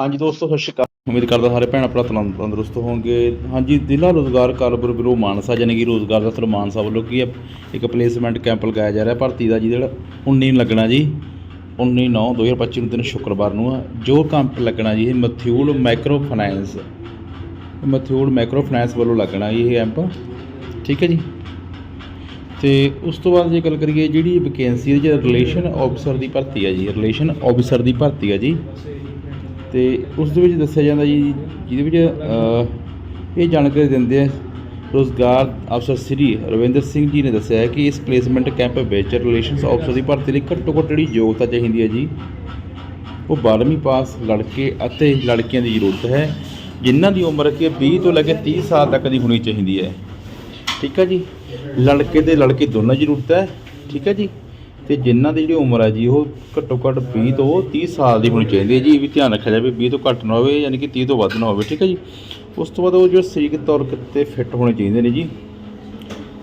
ਹਾਂਜੀ ਦੋਸਤੋ, ਸਤਿ ਸ਼੍ਰੀ ਅਕਾਲ। ਉਮੀਦ ਕਰਦਾ ਸਾਰੇ ਭੈਣ ਭਰਾ ਤੰਦ- ਤੰਦਰੁਸਤ ਹੋਣਗੇ। ਹਾਂਜੀ, ਜ਼ਿਲ੍ਹਾ ਰੋਜ਼ਗਾਰ ਕਾਰਜਬਲ ਬਿਊਰੋ ਮਾਨਸਾ, ਜਾਣੀ ਕਿ ਰੋਜ਼ਗਾਰ ਦਫ਼ਤਰ ਮਾਨਸਾ ਵੱਲੋਂ ਕੀ ਹੈ? ਇੱਕ ਪਲੇਸਮੈਂਟ ਕੈਂਪ ਲਗਾਇਆ ਜਾ ਰਿਹਾ ਭਰਤੀ ਦਾ ਜਿਹਦੇ 19 ਨੂੰ ਲੱਗਣਾ ਜੀ। 19 9 2025 ਨੂੰ ਦਿਨ ਸ਼ੁੱਕਰਵਾਰ ਨੂੰ ਆ। ਜੋ ਕੈਂਪ ਲੱਗਣਾ ਜੀ, ਇਹ Muthoot micro finance Muthoot micro finance ਵੱਲੋਂ ਲੱਗਣਾ ਜੀ ਇਹ ਕੈਂਪ ਠੀਕ ਹੈ ਜੀ। ਤੇ ਉਸ ਤੋਂ ਬਾਅਦ ਜੇ ਗੱਲ ਕਰੀਏ ਜਿਹੜੀ ਵੈਕੈਂਸੀ ਹੈ, ਜਿਹੜਾ ਰਿਲੇਸ਼ਨ ਆਫੀਸਰ ਦੀ ਭਰਤੀ ਹੈ ਜੀ ਰਿਲੇਸ਼ਨ ਆਫੀਸਰ ਦੀ ਭਰਤੀ ਹੈ ਜੀ। ਤੇ ਉਸ ਦੇ ਵਿੱਚ ਦੱਸਿਆ ਜਾਂਦਾ ਜੀ, ਜਿਹਦੇ ਵਿੱਚ ਇਹ ਜਾਣਕਾਰੀ ਦਿੰਦੇ ਆ, ਰੋਜ਼ਗਾਰ ਅਫਸਰ ਸ੍ਰੀ ਰਵਿੰਦਰ ਸਿੰਘ ਜੀ ਨੇ ਦੱਸਿਆ ਹੈ ਕਿ ਇਸ ਪਲੇਸਮੈਂਟ ਕੈਂਪ ਵਿੱਚ ਰਿਲੇਸ਼ਨਸ ਅਫਸਰ ਦੀ ਭਰਤੀ ਲਈ ਘੱਟੋ ਘੱਟ ਜਿਹੜੀ ਯੋਗਤਾ ਚਾਹੀਦੀ ਹੈ ਜੀ, ਉਹ 12ਵੀਂ ਪਾਸ ਲੜਕੇ ਅਤੇ ਲੜਕੀਆਂ ਦੀ ਜ਼ਰੂਰਤ ਹੈ, ਜਿਨ੍ਹਾਂ ਦੀ ਉਮਰ ਕਿ 20 ਤੋਂ ਲੈ ਕੇ 30 ਸਾਲ ਤੱਕ ਦੀ ਹੋਣੀ ਚਾਹੀਦੀ ਹੈ। ਠੀਕ ਹੈ ਜੀ? ਲੜਕੇ ਤੇ ਲੜਕੀ ਦੋਨਾਂ ਦੀ ਜ਼ਰੂਰਤ ਹੈ, ਠੀਕ ਹੈ ਜੀ? ਤੇ ਜਿਨ੍ਹਾਂ ਦੀ ਜਿਹੜੀ ਉਮਰ ਹੈ ਜੀ, ਉਹ ਘੱਟੋ ਘੱਟ 20 ਤੋਂ 30 ਸਾਲ ਦੀ ਹੋਣੀ ਚਾਹੀਦੀ ਹੈ ਜੀ। ਇਹ ਵੀ ਧਿਆਨ ਰੱਖਿਆ ਜਾਵੇ 20 ਤੋਂ ਘੱਟ ਨਾ ਹੋਵੇ, ਯਾਨੀ ਕਿ 30 ਤੋਂ ਵੱਧ ਨਾ ਹੋਵੇ, ਠੀਕ ਹੈ ਜੀ। ਉਸ ਤੋਂ ਬਾਅਦ ਉਹ ਜੋ ਸਰੀਰਕ ਤੌਰ ਤੇ ਫਿੱਟ ਹੋਣੇ ਚਾਹੀਦੇ ਨੇ ਜੀ।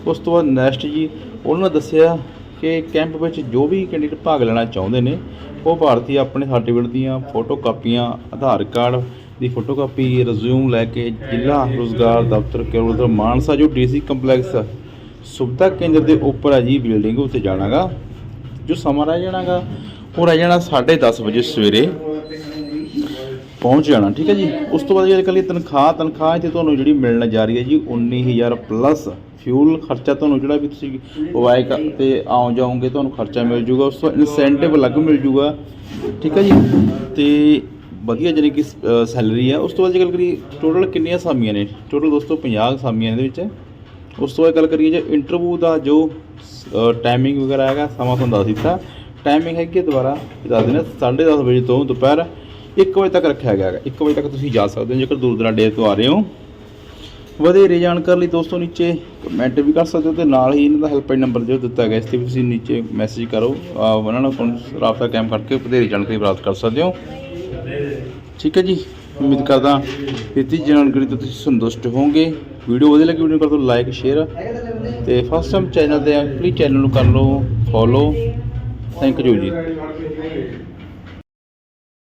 ਉਸ ਤੋਂ ਬਾਅਦ ਨੈਕਸਟ ਜੀ, ਉਹਨਾਂ ਨੇ ਦੱਸਿਆ ਕਿ ਕੈਂਪ ਵਿੱਚ ਜੋ ਵੀ ਕੈਂਡੀਡੇਟ ਭਾਗ ਲੈਣਾ ਚਾਹੁੰਦੇ ਨੇ, ਉਹ ਭਾਰਤੀ ਆਪਣੇ ਸਰਟੀਫਿਕੇਟ ਦੀਆਂ ਫੋਟੋ ਕਾਪੀਆਂ ਆਧਾਰ ਕਾਰਡ ਦੀ ਫੋਟੋ ਕਾਪੀ ਰਿਜ਼ਿਊਮ ਲੈ ਕੇ ਜ਼ਿਲ੍ਹਾ ਰੋਜ਼ਗਾਰ ਦਫ਼ਤਰ ਕੇਵਲ ਮਾਨਸਾ ਜੋ ਡੀਸੀ ਕੰਪਲੈਕਸ ਸੁਵਿਧਾ ਕੇਂਦਰ ਦੇ ਉੱਪਰ ਹੈ ਜੀ ਬਿਲਡਿੰਗ ਉੱਤੇ ਜਾਣਾਗਾ। ਜੋ ਸਮਾਂ ਰਹਿ ਜਾਣਾਗਾ, ਉਹ ਰਹਿ ਜਾਣਾ 10:30 ਵਜੇ ਸਵੇਰੇ। ਪਹੁੰਚ ਜਾਣਾ, ਠੀਕ ਹੈ ਜੀ? ਉਸ ਤੋਂ ਬਾਅਦ ਜੇ ਕੱਲੀ ਤਨਖਾਹ ਤਨਖਾਹ ਤੇ ਤੁਹਾਨੂੰ ਜਿਹੜੀ ਮਿਲਣ ਜਾ ਰਹੀ ਹੈ ਜੀ 19000 ਪਲੱਸ ਫਿਊਲ ਖਰਚਾ ਤੁਹਾਨੂੰ ਜਿਹੜਾ ਵੀ ਤੁਸੀਂ ਬਾਈਕ ਤੇ ਆਉ ਜਾਓਗੇ, ਤੁਹਾਨੂੰ ਖਰਚਾ ਮਿਲ ਜੂਗਾ ਉਸ ਤੋਂ ਇਨਸੈਂਟਿਵ ਅਲੱਗ ਮਿਲ ਜੂਗਾ ਠੀਕ ਹੈ ਜੀ? ਤੇ ਵਧੀਆ ਜਾਣੀ ਕਿ ਸੈਲਰੀ ਆ ਉਸ ਤੋਂ ਬਾਅਦ ਜੇ ਗੱਲ ਕਰੀਏ ਟੋਟਲ ਕਿੰਨੀਆਂ ਸਾਮੀਆਂ ਨੇ? ਟੋਟਲ ਦੋਸਤੋ 50 ਸਾਮੀਆਂ ਇਹਦੇ ਵਿੱਚ। ਉਸ ਤੋਂ ਬਾਅਦ ਗੱਲ ਕਰੀਏ ਜੇ ਇੰਟਰਵਿਊ ਦਾ ਜੋ ਟਾਈਮਿੰਗ ਵਗੈਰਾ ਹੈਗਾ, ਸਮਾਂ ਤੁਹਾਨੂੰ ਦੱਸ ਦਿੱਤਾ। ਟਾਈਮਿੰਗ ਹੈਗੀ ਹੈ ਦੁਬਾਰਾ ਦੱਸ ਦਿੰਦੇ 10:30 ਵਜੇ ਤੋਂ ਦੁਪਹਿਰ 1 ਵਜੇ ਤੱਕ ਰੱਖਿਆ ਗਿਆ ਹੈਗਾ। 1 ਵਜੇ ਤੱਕ ਤੁਸੀਂ ਜਾ ਸਕਦੇ ਹੋ, ਜੇਕਰ ਦੂਰ ਦਰਾਡੇ ਤੋਂ ਆ ਰਹੇ ਹੋ। ਵਧੇਰੇ ਜਾਣਕਾਰੀ ਲਈ ਦੋਸਤੋ ਨੀਚੇ ਕਮੈਂਟ ਵੀ ਕਰ ਸਕਦੇ ਹੋ ਤੇ ਨਾਲ ਹੀ ਇਹਨਾਂ ਦਾ ਹੈਲਪਲਾਈਨ ਨੰਬਰ ਜੋ ਦਿੱਤਾ ਗਿਆ, ਇਸ ਤੇ ਵੀ ਤੁਸੀਂ ਨੀਚੇ ਮੈਸੇਜ ਕਰੋ। ਉਹਨਾਂ ਨਾਲ ਰਾਬਤਾ ਕਾਇਮ ਕਰਕੇ ਵਧੇਰੇ ਜਾਣਕਾਰੀ ਪ੍ਰਾਪਤ ਕਰ ਸਕਦੇ ਹੋ। ਠੀਕ ਹੈ ਜੀ। ਉਮੀਦ ਕਰਦਾ ਦਿੱਤੀ ਜਾਣਕਾਰੀ ਤੋਂ ਤੁਸੀਂ ਸੰਤੁਸ਼ਟ ਹੋਵੋਗੇ। ਵੀਡੀਓ ਵਧੀਆ ਲੱਗੀ ਵੀਡੀਓ ਕਰ ਦਿਓ ਲਾਈਕ, ਸ਼ੇਅਰ ਤੇ ਫਸਟ ਟਾਈਮ ਚੈਨਲ ਤੇ ਆ ਪਲੀਜ਼ ਚੈਨਲ ਨੂੰ ਕਰ ਲਓ ਫੋਲੋ ਥੈਂਕ ਯੂ ਜੀ।